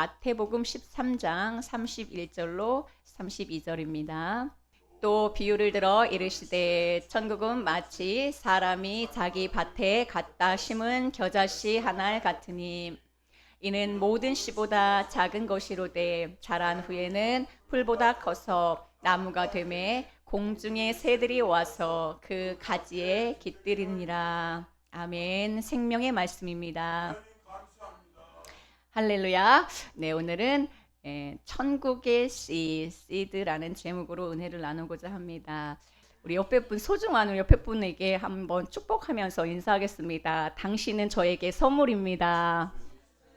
마태복음 13장 31절로 32절입니다. 또 비유를 들어 이르시되 천국은 마치 사람이 자기 밭에 갖다 심은 겨자씨 하나 같으니 이는 모든 씨보다 작은 것이로되 자란 후에는 풀보다 커서 나무가 되매 공중의 새들이 와서 그 가지에 깃들이니라. 아멘. 생명의 말씀입니다. 할렐루야. 네, 오늘은 예, 천국의 씨, 씨드라는 제목으로 은혜를 나누고자 합니다. 우리 옆에 분 소중한 우리 옆에 분에게 한번 축복하면서 인사하겠습니다. 당신은 저에게 선물입니다.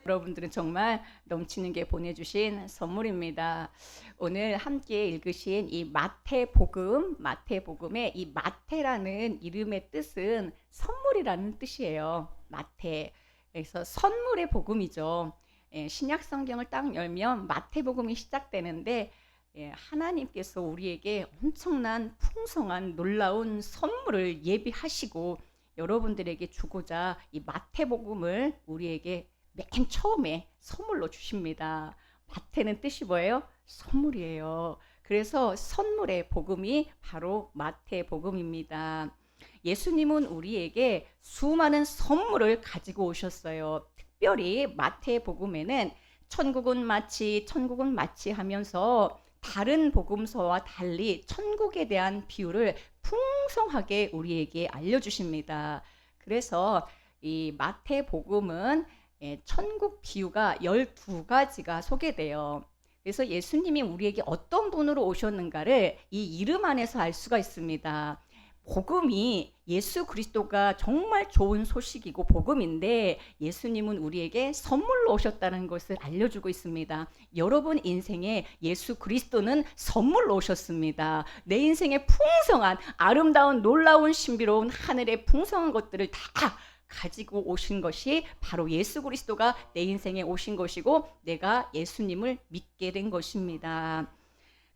여러분들은 정말 넘치는 게 보내주신 선물입니다. 오늘 함께 읽으신 이 마태복음, 마태복음의 이 마태라는 이름의 뜻은 선물이라는 뜻이에요. 마태. 그래서 선물의 복음이죠. 예, 신약 성경을 딱 열면 마태복음이 시작되는데 예, 하나님께서 우리에게 엄청난 풍성한 놀라운 선물을 예비하시고 여러분들에게 주고자 이 마태복음을 우리에게 맨 처음에 선물로 주십니다. 마태는 뜻이 뭐예요? 선물이에요. 그래서 선물의 복음이 바로 마태 복음입니다. 예수님은 우리에게 수많은 선물을 가지고 오셨어요. 특별히 마태복음에는 천국은 마치 천국은 마치 하면서 다른 복음서와 달리 천국에 대한 비유를 풍성하게 우리에게 알려주십니다. 그래서 이 마태복음은 예, 천국 비유가 12가지가 소개돼요. 그래서 예수님이 우리에게 어떤 분으로 오셨는가를 이 이름 안에서 알 수가 있습니다. 복음이 예수 그리스도가 정말 좋은 소식이고 복음인데 예수님은 우리에게 선물로 오셨다는 것을 알려주고 있습니다. 여러분 인생에 예수 그리스도는 선물로 오셨습니다. 내 인생에 풍성한 아름다운 놀라운 신비로운 하늘의 풍성한 것들을 다 가지고 오신 것이 바로 예수 그리스도가 내 인생에 오신 것이고 내가 예수님을 믿게 된 것입니다.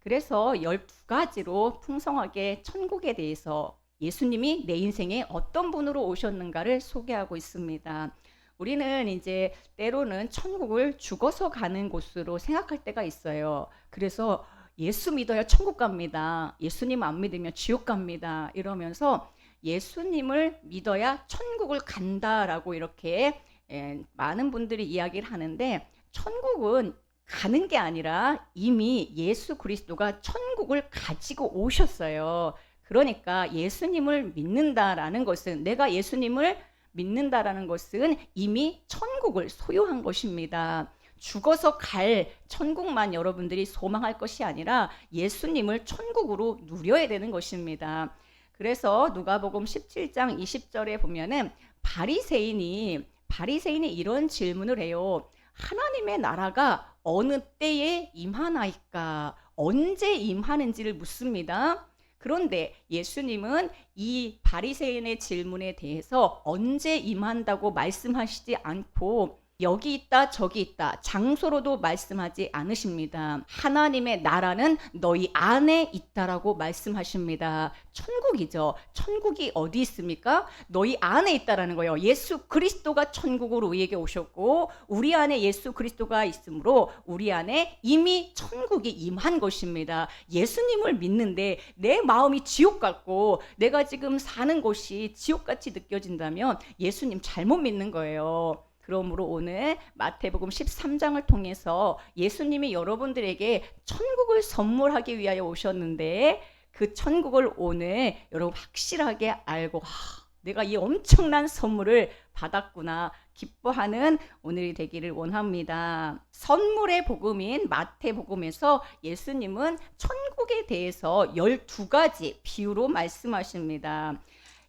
그래서 12가지로 풍성하게 천국에 대해서 예수님이 내 인생에 어떤 분으로 오셨는가를 소개하고 있습니다. 우리는 이제 때로는 천국을 죽어서 가는 곳으로 생각할 때가 있어요. 그래서 예수 믿어야 천국 갑니다. 예수님 안 믿으면 지옥 갑니다. 이러면서 예수님을 믿어야 천국을 간다라고 이렇게 예, 많은 분들이 이야기를 하는데 천국은 가는 게 아니라 이미 예수 그리스도가 천국을 가지고 오셨어요. 그러니까 예수님을 믿는다라는 것은 내가 예수님을 믿는다라는 것은 이미 천국을 소유한 것입니다. 죽어서 갈 천국만 여러분들이 소망할 것이 아니라 예수님을 천국으로 누려야 되는 것입니다. 그래서 누가복음 17장 20절에 보면은 바리새인이 바리새인이 이런 질문을 해요. 하나님의 나라가 어느 때에 임하나이까? 언제 임하는지를 묻습니다. 그런데 예수님은 이 바리새인의 질문에 대해서 언제 임한다고 말씀하시지 않고 여기 있다 저기 있다 장소로도 말씀하지 않으십니다. 하나님의 나라는 너희 안에 있다라고 말씀하십니다. 천국이죠. 천국이 어디 있습니까? 너희 안에 있다라는 거예요. 예수 그리스도가 천국으로 우리에게 오셨고 우리 안에 예수 그리스도가 있으므로 우리 안에 이미 천국이 임한 것입니다. 예수님을 믿는데 내 마음이 지옥 같고 내가 지금 사는 곳이 지옥같이 느껴진다면 예수님 잘못 믿는 거예요. 그러므로 오늘 마태복음 13장을 통해서 예수님이 여러분들에게 천국을 선물하기 위하여 오셨는데 그 천국을 오늘 여러분 확실하게 알고 하, 내가 이 엄청난 선물을 받았구나 기뻐하는 오늘이 되기를 원합니다. 선물의 복음인 마태복음에서 예수님은 천국에 대해서 12가지 비유로 말씀하십니다.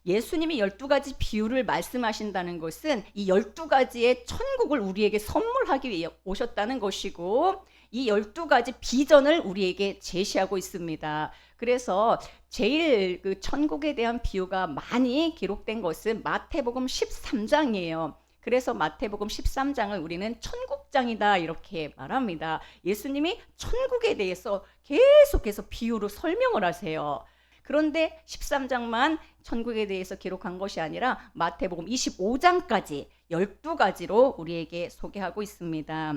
예수님이 12가지 비유를 말씀하신다는 것은 이 12가지의 천국을 우리에게 선물하기 위해 오셨다는 것이고 이 12가지 비전을 우리에게 제시하고 있습니다. 그래서 제일 그 천국에 대한 비유가 많이 기록된 것은 마태복음 13장이에요. 그래서 마태복음 13장을 우리는 천국장이다 이렇게 말합니다. 예수님이 천국에 대해서 계속해서 비유로 설명을 하세요. 그런데 13장만 천국에 대해서 기록한 것이 아니라 마태복음 25장까지 12가지로 우리에게 소개하고 있습니다.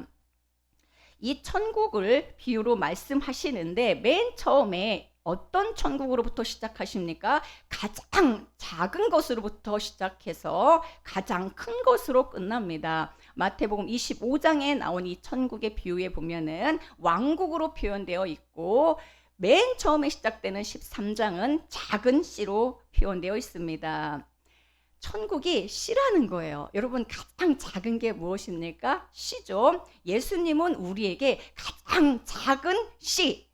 이 천국을 비유로 말씀하시는데 맨 처음에 어떤 천국으로부터 시작하십니까? 가장 작은 것으로부터 시작해서 가장 큰 것으로 끝납니다. 마태복음 25장에 나온 이 천국의 비유에 보면은 왕국으로 표현되어 있고 맨 처음에 시작되는 13장은 작은 씨로 표현되어 있습니다. 천국이 씨라는 거예요. 여러분 가장 작은 게 무엇입니까? 씨죠. 예수님은 우리에게 가장 작은 씨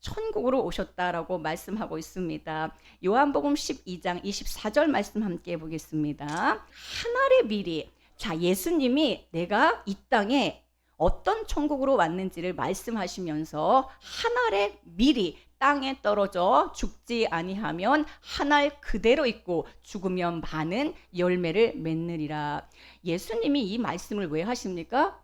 천국으로 오셨다라고 말씀하고 있습니다. 요한복음 12장 24절 말씀 함께 보겠습니다. 하늘의 미리. 자, 예수님이 내가 이 땅에 어떤 천국으로 왔는지를 말씀하시면서 하늘의 미리 땅에 떨어져 죽지 아니하면 하늘 그대로 있고 죽으면 많은 열매를 맺느리라. 예수님이 이 말씀을 왜 하십니까?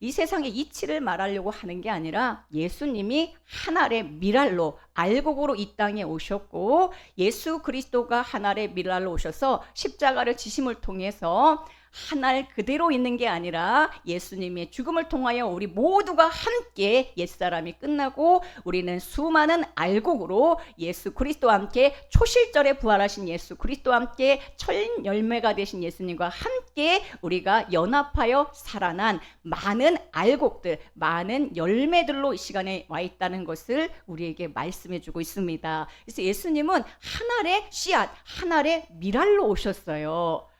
이 세상의 이치를 말하려고 하는 게 아니라 예수님이 하늘의 미랄로 알곡으로 이 땅에 오셨고 예수 그리스도가 하늘의 미랄로 오셔서 십자가를 지심을 통해서 하늘 그대로 있는 게 아니라 예수님의 죽음을 통하여 우리 모두가 함께 옛사람이 끝나고 우리는 수많은 알곡으로 예수 그리스도와 함께 초실절에 부활하신 예수 그리스도와 함께 천 열매가 되신 예수님과 함께 우리가 연합하여 살아난 많은 알곡들, 많은 열매들로 이 시간에 와 있다는 것을 우리에게 말씀해 주고 있습니다. 그래서 예수님은 하늘의 씨앗, 하늘의 미랄로 오셨어요.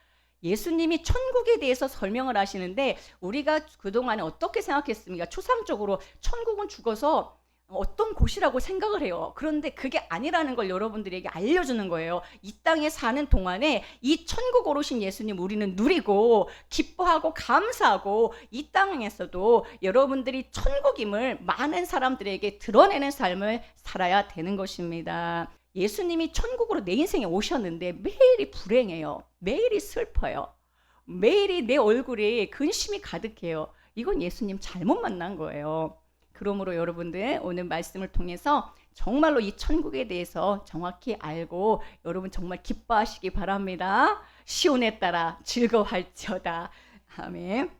예수님이 천국에 대해서 설명을 하시는데 우리가 그동안에 어떻게 생각했습니까? 초상적으로 천국은 죽어서 어떤 곳이라고 생각을 해요. 그런데 그게 아니라는 걸 여러분들에게 알려주는 거예요. 이 땅에 사는 동안에 이 천국 오르신 예수님 우리는 누리고 기뻐하고 감사하고 이 땅에서도 여러분들이 천국임을 많은 사람들에게 드러내는 삶을 살아야 되는 것입니다. 예수님이 천국으로 내 인생에 오셨는데 매일이 불행해요. 매일이 슬퍼요. 매일이 내 얼굴에 근심이 가득해요. 이건 예수님 잘못 만난 거예요. 그러므로 여러분들 오늘 말씀을 통해서 정말로 이 천국에 대해서 정확히 알고 여러분 정말 기뻐하시기 바랍니다. 시온에 따라 즐거워할지어다. 아멘.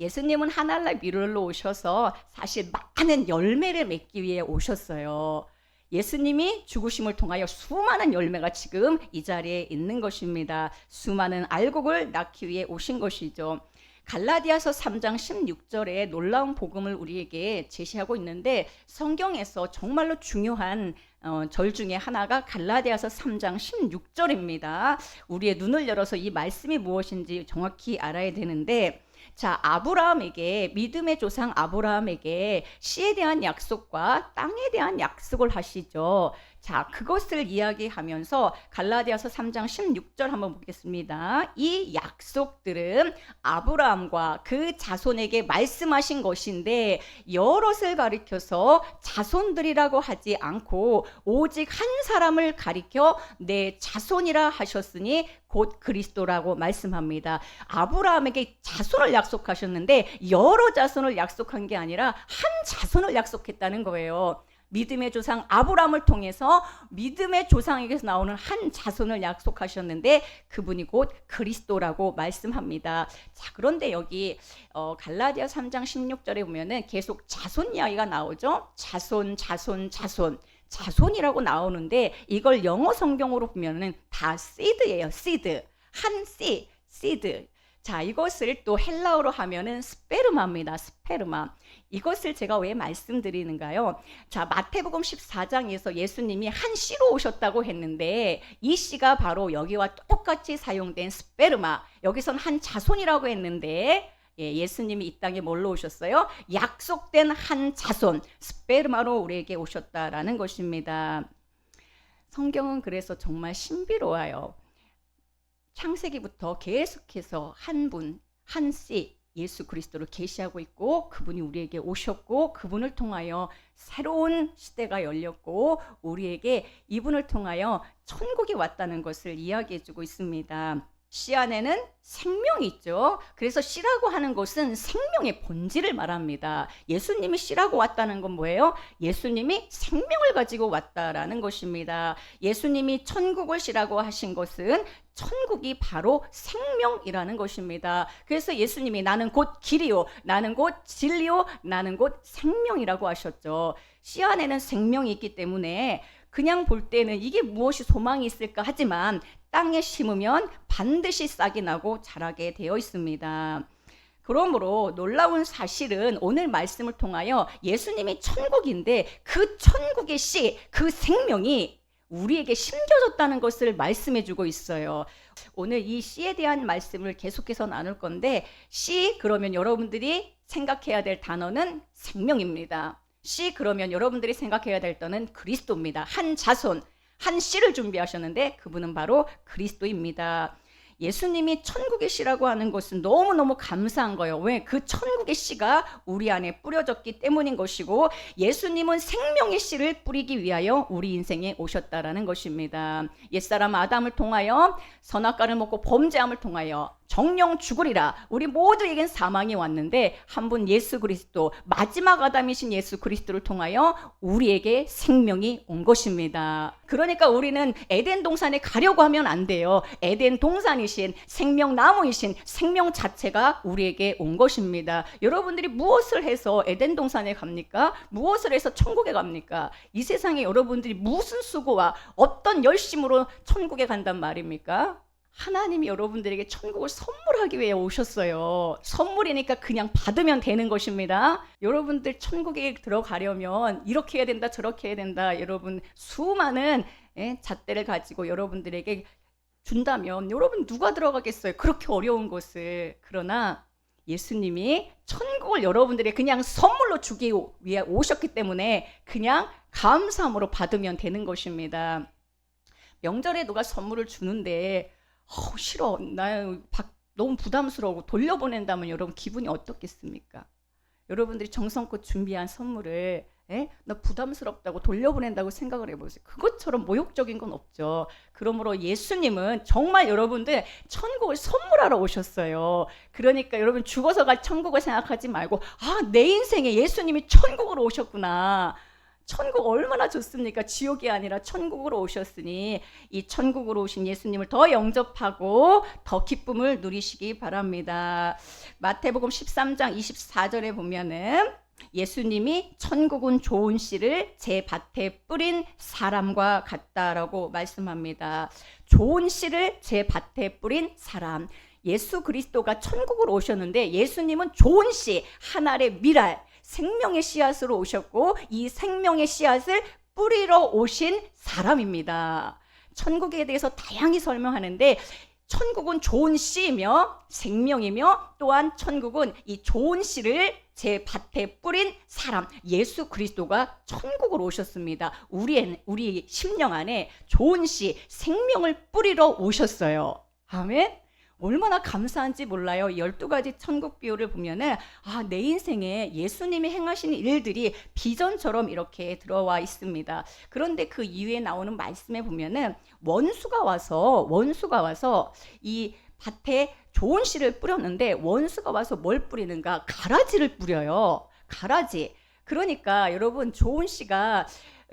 예수님은 하늘날 미룰로 오셔서 사실 많은 열매를 맺기 위해 오셨어요. 예수님이 죽으심을 통하여 수많은 열매가 지금 이 자리에 있는 것입니다. 수많은 알곡을 낳기 위해 오신 것이죠. 갈라디아서 3장 16절에 놀라운 복음을 우리에게 제시하고 있는데 성경에서 정말로 중요한 어, 절 중에 하나가 갈라디아서 3장 16절입니다. 우리의 눈을 열어서 이 말씀이 무엇인지 정확히 알아야 되는데 자, 아브라함에게 믿음의 조상 아브라함에게 씨에 대한 약속과 땅에 대한 약속을 하시죠. 자, 그것을 이야기하면서 갈라디아서 3장 16절 한번 보겠습니다. 이 약속들은 아브라함과 그 자손에게 말씀하신 것인데 여럿을 가리켜서 자손들이라고 하지 않고 오직 한 사람을 가리켜 내 자손이라 하셨으니 곧 그리스도라고 말씀합니다. 아브라함에게 자손을 약속하셨는데 여러 자손을 약속한 게 아니라 한 자손을 약속했다는 거예요. 믿음의 조상 아브라함을 통해서 믿음의 조상에게서 나오는 한 자손을 약속하셨는데 그분이 곧 그리스도라고 말씀합니다. 자, 그런데 여기 어, 갈라디아 3장 16절에 보면은 계속 자손 이야기가 나오죠. 자손, 자손, 자손. 자손이라고 나오는데 이걸 영어 성경으로 보면은 다 seed예요. seed. 한 씨, seed. 자, 이것을 또 헬라어로 하면은 스페르마입니다. 스페르마. 이것을 제가 왜 말씀드리는가요? 자, 마태복음 14장에서 예수님이 한 씨로 오셨다고 했는데 이 씨가 바로 여기와 똑같이 사용된 스페르마. 여기선 한 자손이라고 했는데 예, 예수님이 이 땅에 뭘로 오셨어요? 약속된 한 자손, 스페르마로 우리에게 오셨다라는 것입니다. 성경은 그래서 정말 신비로워요. 창세기부터 계속해서 한 분, 한 씨, 예수 그리스도를 계시하고 있고 그분이 우리에게 오셨고 그분을 통하여 새로운 시대가 열렸고 우리에게 이분을 통하여 천국이 왔다는 것을 이야기해 주고 있습니다. 씨 안에는 생명이 있죠. 그래서 씨라고 하는 것은 생명의 본질을 말합니다. 예수님이 씨라고 왔다는 건 뭐예요? 예수님이 생명을 가지고 왔다라는 것입니다. 예수님이 천국을 씨라고 하신 것은 천국이 바로 생명이라는 것입니다. 그래서 예수님이 나는 곧 길이요, 나는 곧 진리요, 나는 곧 생명이라고 하셨죠. 씨 안에는 생명이 있기 때문에 그냥 볼 때는 이게 무엇이 소망이 있을까 하지만 땅에 심으면 반드시 싹이 나고 자라게 되어 있습니다. 그러므로 놀라운 사실은 오늘 말씀을 통하여 예수님이 천국인데 그 천국의 씨, 그 생명이 우리에게 심겨졌다는 것을 말씀해 주고 있어요. 오늘 이 씨에 대한 말씀을 계속해서 나눌 건데 씨 그러면 여러분들이 생각해야 될 단어는 생명입니다. 씨 그러면 여러분들이 생각해야 될 단어는 그리스도입니다. 한 자손, 한 씨를 준비하셨는데 그분은 바로 그리스도입니다. 예수님이 천국의 씨라고 하는 것은 너무너무 감사한 거예요. 왜? 그 천국의 씨가 우리 안에 뿌려졌기 때문인 것이고 예수님은 생명의 씨를 뿌리기 위하여 우리 인생에 오셨다라는 것입니다. 옛사람 아담을 통하여 선악과를 먹고 범죄함을 통하여 정령 죽으리라. 우리 모두에겐 사망이 왔는데 한 분 예수 그리스도 마지막 아담이신 예수 그리스도를 통하여 우리에게 생명이 온 것입니다. 그러니까 우리는 에덴 동산에 가려고 하면 안 돼요. 에덴 동산이신 생명나무이신 생명 자체가 우리에게 온 것입니다. 여러분들이 무엇을 해서 에덴 동산에 갑니까? 무엇을 해서 천국에 갑니까? 이 세상에 여러분들이 무슨 수고와 어떤 열심으로 천국에 간단 말입니까? 하나님이 여러분들에게 천국을 선물하기 위해 오셨어요. 선물이니까 그냥 받으면 되는 것입니다. 여러분들 천국에 들어가려면 이렇게 해야 된다, 저렇게 해야 된다. 여러분 수많은 예, 잣대를 가지고 여러분들에게 준다면 여러분 누가 들어가겠어요? 그렇게 어려운 것을. 그러나 예수님이 천국을 여러분들이 그냥 선물로 주기 위해 오셨기 때문에 그냥 감사함으로 받으면 되는 것입니다. 명절에 누가 선물을 주는데 어, 싫어. 나 너무 부담스러워 돌려보낸다면 여러분 기분이 어떻겠습니까? 여러분들이 정성껏 준비한 선물을 에? 나 부담스럽다고 돌려보낸다고 생각을 해보세요. 그것처럼 모욕적인 건 없죠. 그러므로 예수님은 정말 여러분들 천국을 선물하러 오셨어요. 그러니까 여러분 죽어서 갈 천국을 생각하지 말고 아, 내 인생에 예수님이 천국으로 오셨구나. 천국 얼마나 좋습니까? 지옥이 아니라 천국으로 오셨으니 이 천국으로 오신 예수님을 더 영접하고 더 기쁨을 누리시기 바랍니다. 마태복음 13장 24절에 보면은 예수님이 천국은 좋은 씨를 제 밭에 뿌린 사람과 같다라고 말씀합니다. 좋은 씨를 제 밭에 뿌린 사람. 예수 그리스도가 천국으로 오셨는데 예수님은 좋은 씨, 하나의 미랄, 생명의 씨앗으로 오셨고 이 생명의 씨앗을 뿌리러 오신 사람입니다. 천국에 대해서 다양히 설명하는데 천국은 좋은 씨이며 생명이며 또한 천국은 이 좋은 씨를 제 밭에 뿌린 사람 예수 그리스도가 천국으로 오셨습니다. 우리 우리 심령 안에 좋은 씨 생명을 뿌리러 오셨어요. 아멘. 얼마나 감사한지 몰라요. 12가지 천국 비유를 보면은 아, 내 인생에 예수님이 행하신 일들이 비전처럼 이렇게 들어와 있습니다. 그런데 그 이후에 나오는 말씀에 보면은 원수가 와서 원수가 와서 이 밭에 좋은 씨를 뿌렸는데 원수가 와서 뭘 뿌리는가? 가라지를 뿌려요. 가라지. 그러니까 여러분 좋은 씨가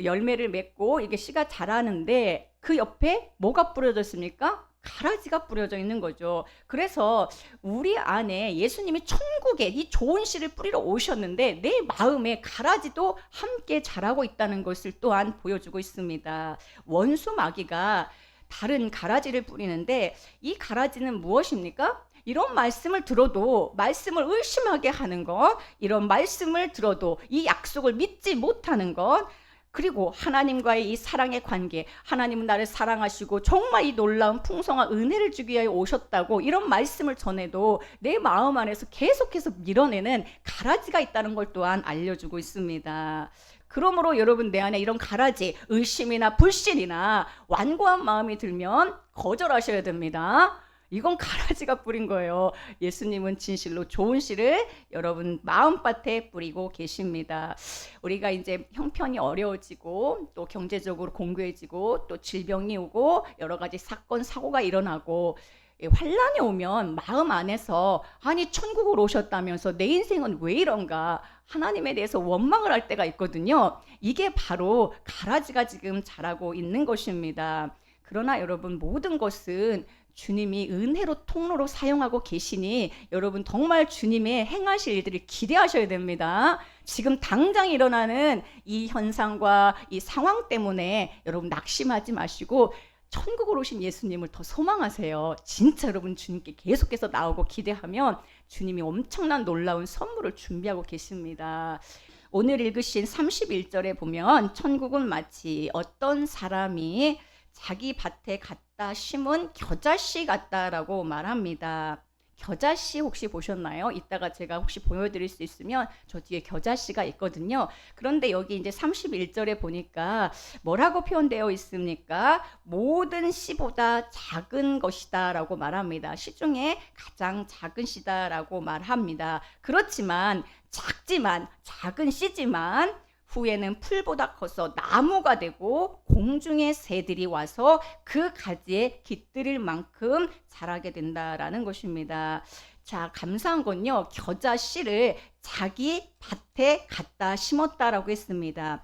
열매를 맺고 이게 씨가 자라는데 그 옆에 뭐가 뿌려졌습니까? 가라지가 뿌려져 있는 거죠. 그래서 우리 안에 예수님이 천국에 이 좋은 씨를 뿌리러 오셨는데 내 마음에 가라지도 함께 자라고 있다는 것을 또한 보여주고 있습니다. 원수 마귀가 다른 가라지를 뿌리는데 이 가라지는 무엇입니까? 이런 말씀을 들어도 말씀을 의심하게 하는 것, 이런 말씀을 들어도 이 약속을 믿지 못하는 것, 그리고 하나님과의 이 사랑의 관계, 하나님은 나를 사랑하시고 정말 이 놀라운 풍성한 은혜를 주기 위해 오셨다고 이런 말씀을 전해도 내 마음 안에서 계속해서 밀어내는 가라지가 있다는 걸 또한 알려주고 있습니다. 그러므로 여러분 내 안에 이런 가라지, 의심이나 불신이나 완고한 마음이 들면 거절하셔야 됩니다. 이건 가라지가 뿌린 거예요. 예수님은 진실로 좋은 씨를 여러분 마음밭에 뿌리고 계십니다. 우리가 이제 형편이 어려워지고 또 경제적으로 공고해지고 또 질병이 오고 여러 가지 사건 사고가 일어나고 예, 환란이 오면 마음 안에서 아니 천국으로 오셨다면서 내 인생은 왜 이런가 하나님에 대해서 원망을 할 때가 있거든요. 이게 바로 가라지가 지금 자라고 있는 것입니다. 그러나 여러분 모든 것은 주님이 은혜로 통로로 사용하고 계시니 여러분 정말 주님의 행하실 일들을 기대하셔야 됩니다. 지금 당장 일어나는 이 현상과 이 상황 때문에 여러분 낙심하지 마시고 천국으로 오신 예수님을 더 소망하세요. 진짜 여러분 주님께 계속해서 나오고 기대하면 주님이 엄청난 놀라운 선물을 준비하고 계십니다. 오늘 읽으신 31절에 보면 천국은 마치 어떤 사람이 자기 밭에 갖다 심은 겨자씨 같다라고 말합니다. 겨자씨 혹시 보셨나요? 이따가 제가 혹시 보여드릴 수 있으면 저 뒤에 겨자씨가 있거든요. 그런데 여기 이제 31절에 보니까 뭐라고 표현되어 있습니까? 모든 씨보다 작은 것이다 라고 말합니다. 씨 중에 가장 작은 씨다 라고 말합니다. 그렇지만 작지만 작은 씨지만 후에는 풀보다 커서 나무가 되고 공중의 새들이 와서 그 가지에 깃들일 만큼 자라게 된다라는 것입니다. 자, 감사한 건요. 겨자 씨를 자기 밭에 갖다 심었다라고 했습니다.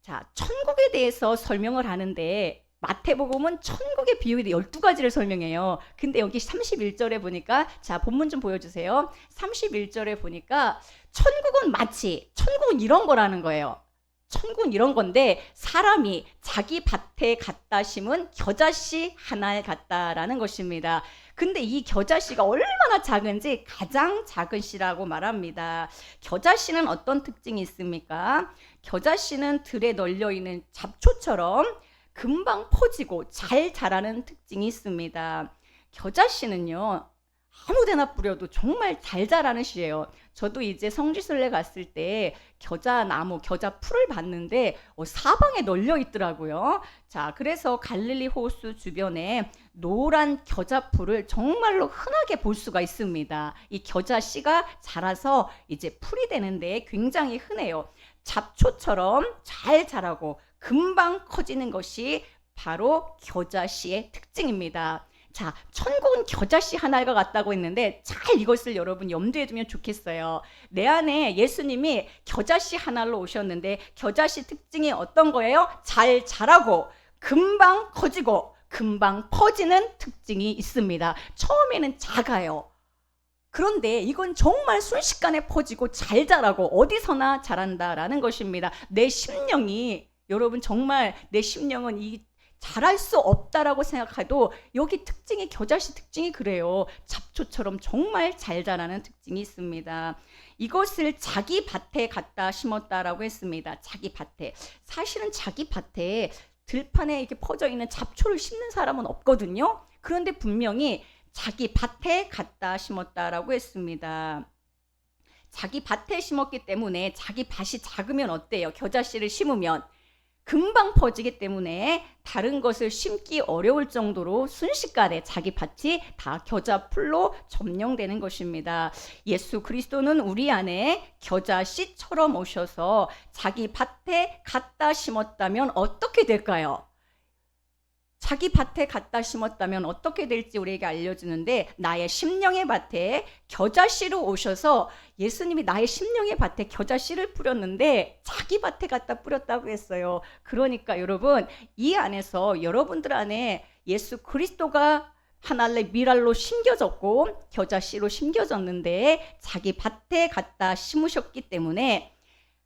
자, 천국에 대해서 설명을 하는데 마태복음은 천국의 비유에 12가지를 설명해요. 근데 여기 31절에 보니까 자, 본문 좀 보여 주세요. 31절에 보니까 천국은 마치 천국은 이런 거라는 거예요. 천국은 이런 건데 사람이 자기 밭에 갖다 심은 겨자씨 하나를 갖다라는 것입니다. 근데 이 겨자씨가 얼마나 작은지 가장 작은 씨라고 말합니다. 겨자씨는 어떤 특징이 있습니까? 겨자씨는 들에 널려 있는 잡초처럼 금방 퍼지고 잘 자라는 특징이 있습니다. 겨자씨는요. 아무데나 뿌려도 정말 잘 자라는 씨예요. 저도 이제 성지순례 갔을 때 겨자 나무, 겨자 풀을 봤는데 어, 사방에 널려 있더라고요. 자, 그래서 갈릴리 호수 주변에 노란 겨자 풀을 정말로 흔하게 볼 수가 있습니다. 이 겨자 씨가 자라서 이제 풀이 되는데 굉장히 흔해요. 잡초처럼 잘 자라고 금방 커지는 것이 바로 겨자 씨의 특징입니다. 자, 천국은 겨자씨 하나가 같다고 했는데 잘 이것을 여러분 염두에 두면 좋겠어요. 내 안에 예수님이 겨자씨 하나로 오셨는데 겨자씨 특징이 어떤 거예요? 잘 자라고 금방 커지고 금방 퍼지는 특징이 있습니다. 처음에는 작아요. 그런데 이건 정말 순식간에 퍼지고 잘 자라고 어디서나 자란다라는 것입니다. 내 심령이 여러분 정말 내 심령은 이 잘할 수 없다라고 생각해도 여기 특징이 겨자씨 특징이 그래요. 잡초처럼 정말 잘 자라는 특징이 있습니다. 이것을 자기 밭에 갖다 심었다라고 했습니다. 자기 밭에. 사실은 자기 밭에 들판에 이렇게 퍼져 있는 잡초를 심는 사람은 없거든요. 그런데 분명히 자기 밭에 갖다 심었다라고 했습니다. 자기 밭에 심었기 때문에 자기 밭이 작으면 어때요? 겨자씨를 심으면 금방 퍼지기 때문에 다른 것을 심기 어려울 정도로 순식간에 자기 밭이 다 겨자 풀로 점령되는 것입니다. 예수 그리스도는 우리 안에 겨자 씨처럼 오셔서 자기 밭에 갖다 심었다면 어떻게 될까요? 자기 밭에 갖다 심었다면 어떻게 될지 우리에게 알려주는데 나의 심령의 밭에 겨자씨로 오셔서 예수님이 나의 심령의 밭에 겨자씨를 뿌렸는데 자기 밭에 갖다 뿌렸다고 했어요. 그러니까 여러분 이 안에서 여러분들 안에 예수 그리스도가 하나의 미랄로 심겨졌고 겨자씨로 심겨졌는데 자기 밭에 갖다 심으셨기 때문에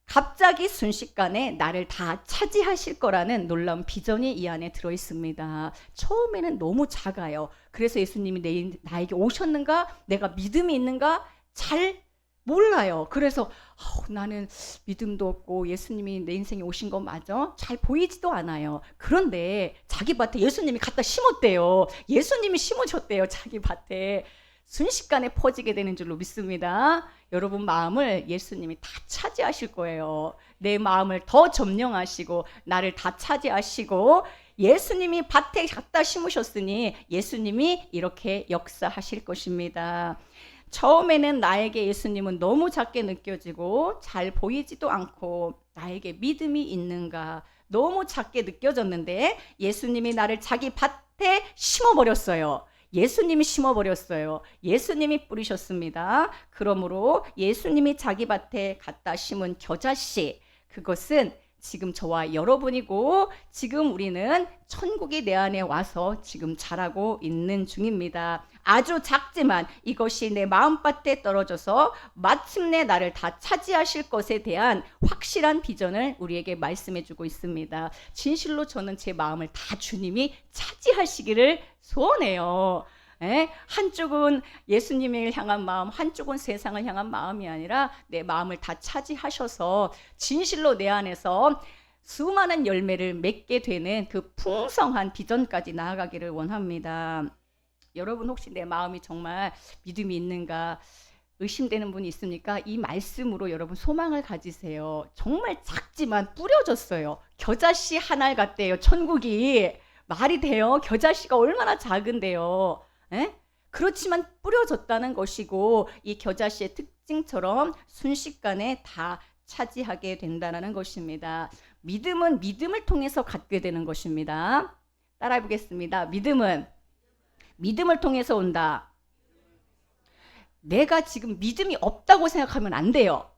갑자기 순식간에 나를 다 차지하실 거라는 놀라운 비전이 이 안에 들어 있습니다. 처음에는 너무 작아요. 그래서 예수님이 내, 나에게 오셨는가? 내가 믿음이 있는가? 잘 몰라요. 그래서 어, 나는 믿음도 없고 예수님이 내 인생에 오신 거 맞아? 잘 보이지도 않아요. 그런데 자기 밭에 예수님이 갖다 심었대요. 예수님이 심으셨대요. 자기 밭에. 순식간에 퍼지게 되는 줄로 믿습니다. 여러분 마음을 예수님이 다 차지하실 거예요. 내 마음을 더 점령하시고 나를 다 차지하시고 예수님이 밭에 갖다 심으셨으니 예수님이 이렇게 역사하실 것입니다. 처음에는 나에게 예수님은 너무 작게 느껴지고 잘 보이지도 않고 나에게 믿음이 있는가 너무 작게 느껴졌는데 예수님이 나를 자기 밭에 심어버렸어요. 예수님이 심어버렸어요. 예수님이 뿌리셨습니다. 그러므로 예수님이 자기 밭에 갖다 심은 겨자씨, 그것은 지금 저와 여러분이고 지금 우리는 천국이 내 안에 와서 지금 자라고 있는 중입니다. 아주 작지만 이것이 내 마음밭에 떨어져서 마침내 나를 다 차지하실 것에 대한 확실한 비전을 우리에게 말씀해 주고 있습니다. 진실로 저는 제 마음을 다 주님이 차지하시기를 소원해요. 예? 한쪽은 예수님을 향한 마음, 한쪽은 세상을 향한 마음이 아니라 내 마음을 다 차지하셔서 진실로 내 안에서 수많은 열매를 맺게 되는 그 풍성한 비전까지 나아가기를 원합니다. 여러분 혹시 내 마음이 정말 믿음이 있는가 의심되는 분이 있습니까? 이 말씀으로 여러분 소망을 가지세요. 정말 작지만 뿌려졌어요. 겨자씨 한알 같대요. 천국이 말이 돼요. 겨자씨가 얼마나 작은데요. 에? 그렇지만 뿌려졌다는 것이고 이 겨자씨의 특징처럼 순식간에 다 차지하게 된다는 것입니다. 믿음은 믿음을 통해서 갖게 되는 것입니다. 따라해 보겠습니다. 믿음은 믿음을 통해서 온다. 내가 지금 믿음이 없다고 생각하면 안 돼요.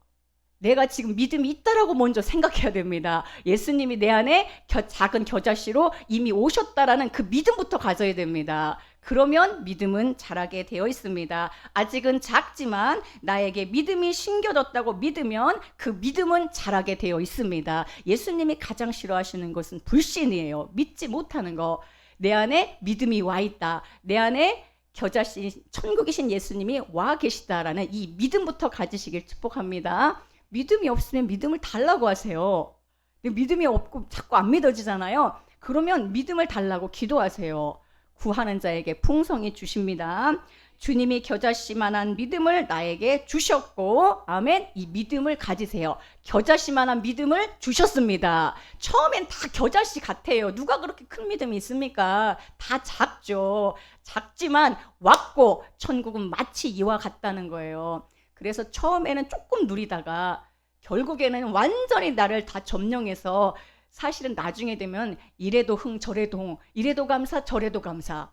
내가 지금 믿음이 있다라고 먼저 생각해야 됩니다. 예수님이 내 안에 겨, 작은 겨자씨로 이미 오셨다라는 그 믿음부터 가져야 됩니다. 그러면 믿음은 자라게 되어 있습니다. 아직은 작지만 나에게 믿음이 심겨졌다고 믿으면 그 믿음은 자라게 되어 있습니다. 예수님이 가장 싫어하시는 것은 불신이에요. 믿지 못하는 거. 내 안에 믿음이 와 있다. 내 안에 겨자씨 천국이신 예수님이 와 계시다라는 이 믿음부터 가지시길 축복합니다. 믿음이 없으면 믿음을 달라고 하세요. 믿음이 없고 자꾸 안 믿어지잖아요. 그러면 믿음을 달라고 기도하세요. 구하는 자에게 풍성히 주십니다. 주님이 겨자씨만한 믿음을 나에게 주셨고, 아멘. 이 믿음을 가지세요. 겨자씨만한 믿음을 주셨습니다. 처음엔 다 겨자씨 같아요. 누가 그렇게 큰 믿음이 있습니까? 다 작죠. 작지만 왔고, 천국은 마치 이와 같다는 거예요. 그래서 처음에는 조금 누리다가 결국에는 완전히 나를 다 점령해서 사실은 나중에 되면 이래도 흥 저래도 흥 이래도 감사 저래도 감사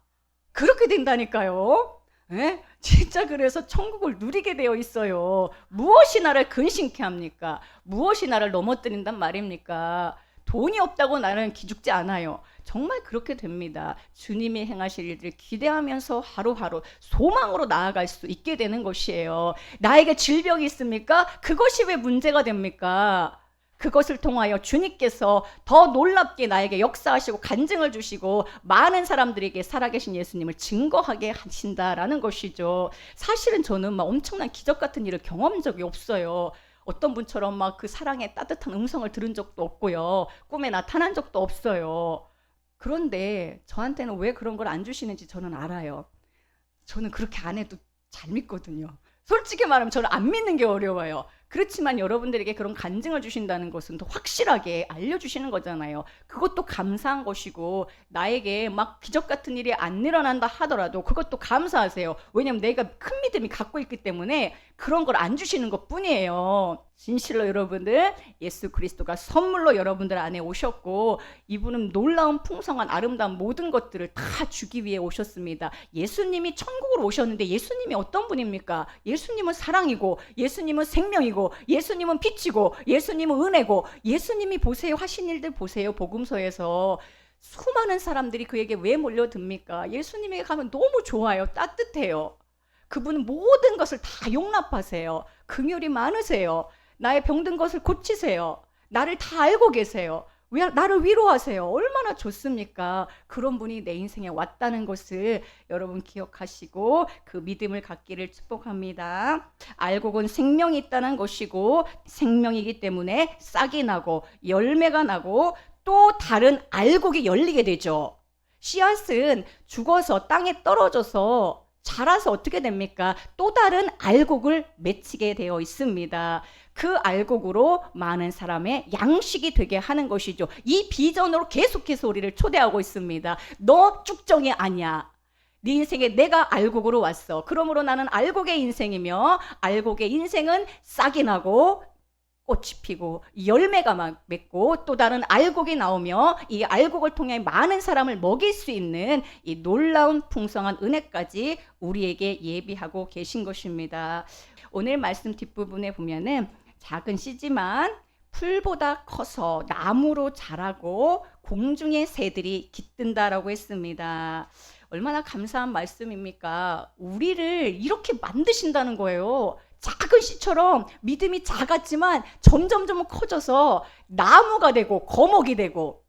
그렇게 된다니까요. 예? 진짜 그래서 천국을 누리게 되어 있어요. 무엇이 나를 근심케 합니까? 무엇이 나를 넘어뜨린단 말입니까? 돈이 없다고 나는 기죽지 않아요. 정말 그렇게 됩니다. 주님이 행하실 일들을 기대하면서 하루하루 소망으로 나아갈 수 있게 되는 것이에요. 나에게 질병이 있습니까? 그것이 왜 문제가 됩니까? 그것을 통하여 주님께서 더 놀랍게 나에게 역사하시고 간증을 주시고 많은 사람들에게 살아계신 예수님을 증거하게 하신다라는 것이죠. 사실은 저는 막 엄청난 기적 같은 일을 경험한 적이 없어요. 어떤 분처럼 막 그 사랑의 따뜻한 음성을 들은 적도 없고요. 꿈에 나타난 적도 없어요. 그런데 저한테는 왜 그런 걸 안 주시는지 저는 알아요. 저는 그렇게 안 해도 잘 믿거든요. 솔직히 말하면 저는 안 믿는 게 어려워요. 그렇지만 여러분들에게 그런 간증을 주신다는 것은 더 확실하게 알려주시는 거잖아요. 그것도 감사한 것이고 나에게 막 기적 같은 일이 안 일어난다 하더라도 그것도 감사하세요. 왜냐하면 내가 큰 믿음이 갖고 있기 때문에 그런 걸 안 주시는 것 뿐이에요. 진실로 여러분들 예수 그리스도가 선물로 여러분들 안에 오셨고 이분은 놀라운 풍성한 아름다운 모든 것들을 다 주기 위해 오셨습니다. 예수님이 천국으로 오셨는데 예수님이 어떤 분입니까? 예수님은 사랑이고 예수님은 생명이고 예수님은 빛이고 예수님은 은혜고 예수님이 보세요 하신 일들 보세요 복음서에서 수많은 사람들이 그에게 왜 몰려듭니까? 예수님에게 가면 너무 좋아요. 따뜻해요. 그분은 모든 것을 다 용납하세요. 긍휼이 많으세요. 나의 병든 것을 고치세요. 나를 다 알고 계세요. 왜 나를 위로하세요. 얼마나 좋습니까? 그런 분이 내 인생에 왔다는 것을 여러분 기억하시고 그 믿음을 갖기를 축복합니다. 알곡은 생명이 있다는 것이고 생명이기 때문에 싹이 나고 열매가 나고 또 다른 알곡이 열리게 되죠. 씨앗은 죽어서 땅에 떨어져서 자라서 어떻게 됩니까? 또 다른 알곡을 맺히게 되어 있습니다. 그 알곡으로 많은 사람의 양식이 되게 하는 것이죠. 이 비전으로 계속해서 우리를 초대하고 있습니다. 너 쭉정이 아니야. 네 인생에 내가 알곡으로 왔어. 그러므로 나는 알곡의 인생이며 알곡의 인생은 싹이 나고 꽃이 피고 열매가 막 맺고 또 다른 알곡이 나오며 이 알곡을 통해 많은 사람을 먹일 수 있는 이 놀라운 풍성한 은혜까지 우리에게 예비하고 계신 것입니다. 오늘 말씀 뒷부분에 보면은 작은 씨지만 풀보다 커서 나무로 자라고 공중의 새들이 깃든다라고 했습니다. 얼마나 감사한 말씀입니까? 우리를 이렇게 만드신다는 거예요. 작은 씨처럼 믿음이 작았지만 점점점 커져서 나무가 되고 거목이 되고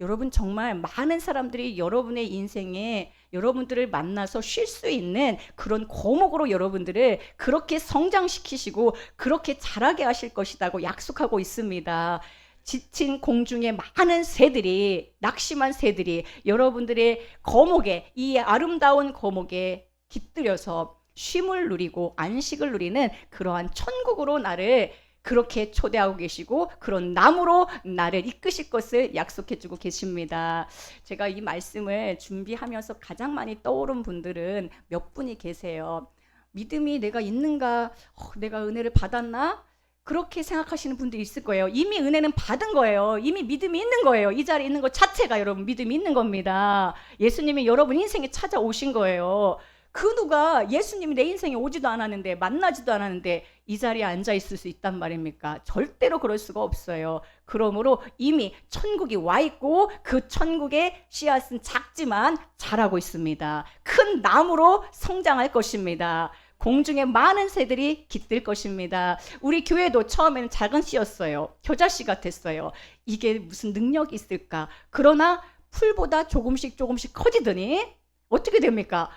여러분 정말 많은 사람들이 여러분의 인생에 여러분들을 만나서 쉴 수 있는 그런 거목으로 여러분들을 그렇게 성장시키시고 그렇게 자라게 하실 것이라고 약속하고 있습니다. 지친 공중의 많은 새들이 낙심한 새들이 여러분들의 거목에 이 아름다운 거목에 깃들여서 쉼을 누리고 안식을 누리는 그러한 천국으로 나를 그렇게 초대하고 계시고 그런 나무로 나를 이끄실 것을 약속해 주고 계십니다. 제가 이 말씀을 준비하면서 가장 많이 떠오른 분들은 몇 분이 계세요. 믿음이 내가 있는가? 어, 내가 은혜를 받았나? 그렇게 생각하시는 분들이 있을 거예요. 이미 은혜는 받은 거예요. 이미 믿음이 있는 거예요. 이 자리에 있는 것 자체가 여러분 믿음이 있는 겁니다. 예수님이 여러분 인생에 찾아오신 거예요. 그 누가 예수님이 내 인생에 오지도 않았는데 만나지도 않았는데 이 자리에 앉아 있을 수 있단 말입니까? 절대로 그럴 수가 없어요. 그러므로 이미 천국이 와 있고 그 천국의 씨앗은 작지만 자라고 있습니다. 큰 나무로 성장할 것입니다. 공중에 많은 새들이 깃들 것입니다. 우리 교회도 처음에는 작은 씨였어요. 겨자씨 같았어요. 이게 무슨 능력이 있을까? 그러나 풀보다 조금씩 조금씩 커지더니 어떻게 됩니까?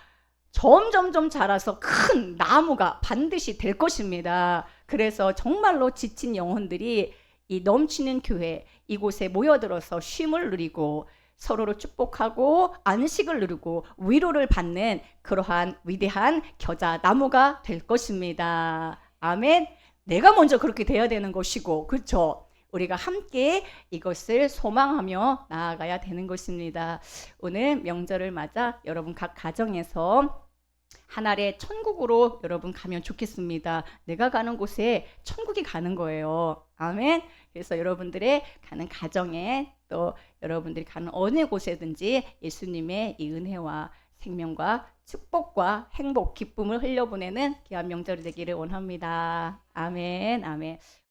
점점점 자라서 큰 나무가 반드시 될 것입니다. 그래서 정말로 지친 영혼들이 이 넘치는 교회 이곳에 모여들어서 쉼을 누리고 서로를 축복하고 안식을 누리고 위로를 받는 그러한 위대한 겨자 나무가 될 것입니다. 아멘. 내가 먼저 그렇게 돼야 되는 것이고, 그렇죠? 우리가 함께 이것을 소망하며 나아가야 되는 것입니다. 오늘 명절을 맞아 여러분 각 가정에서 하나의 천국으로 여러분 가면 좋겠습니다. 내가 가는 곳에 천국이 가는 거예요. 아멘. 그래서 여러분들의 가는 가정에 또 여러분들이 가는 어느 곳에든지 예수님의 이 은혜와 생명과 축복과 행복, 기쁨을 흘려보내는 귀한 명절이 되기를 원합니다. 아멘, 아멘.